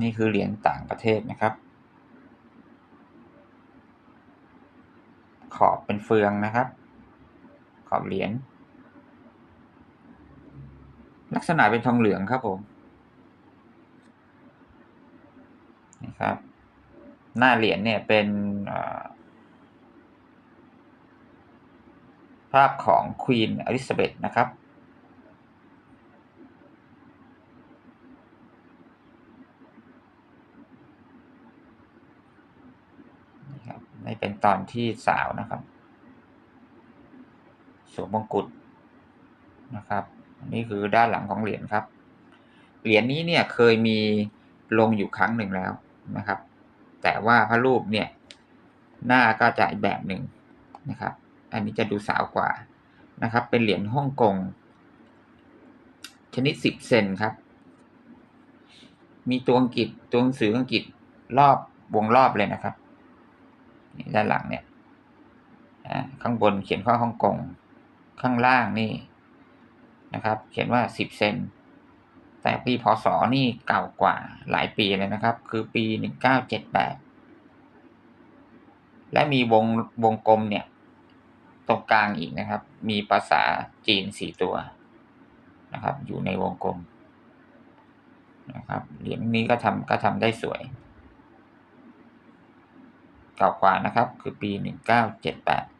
นี่คือเหรียญต่างประเทศนะครับ ขอบเป็นเฟืองนะครับ ขอบเหรียญลักษณะเป็นทองเหลืองครับผมนะครับ หน้าเหรียญเนี่ยเป็นภาพของควีนอลิซาเบธนะครับ นี่ครับ นี่เป็นตอนที่สาวนะครับสวมมงกุฎนะครับอันนี้คือด้านหลังของเหรียญครับ เหรียญนี้เนี่ยเคยมีลงอยู่ครั้งหนึ่งแล้วนะครับ แต่ว่าพระรูปเนี่ยหน้าก็จะอีกแบบหนึ่งนะครับ อันนี้จะดูสาวกว่านะครับ เป็นเหรียญฮ่องกงชนิดสิบเซนครับ มีตัวอังกฤษตัวหนังสืออังกฤษรอบวงรอบเลยนะครับ ด้านหลังเนี่ยข้างบนเขียนข้อฮ่องกง ข้างล่างนี่นะครับ เขียนว่าสิบเซน แต่ปีพศนี่เก่ากว่าหลายปีเลยนะครับ คือปีหนึ่งเก้าเจ็ดแปดและมีวงวงกลมเนี่ย ตรงกลางอีกนะครับ มีภาษาจีนสี่ตัวนะครับ อยู่ในวงกลมนะครับเหรียญนี้ก็ทำก็ทำได้สวย เก่ากว่านะครับ คือปี 1978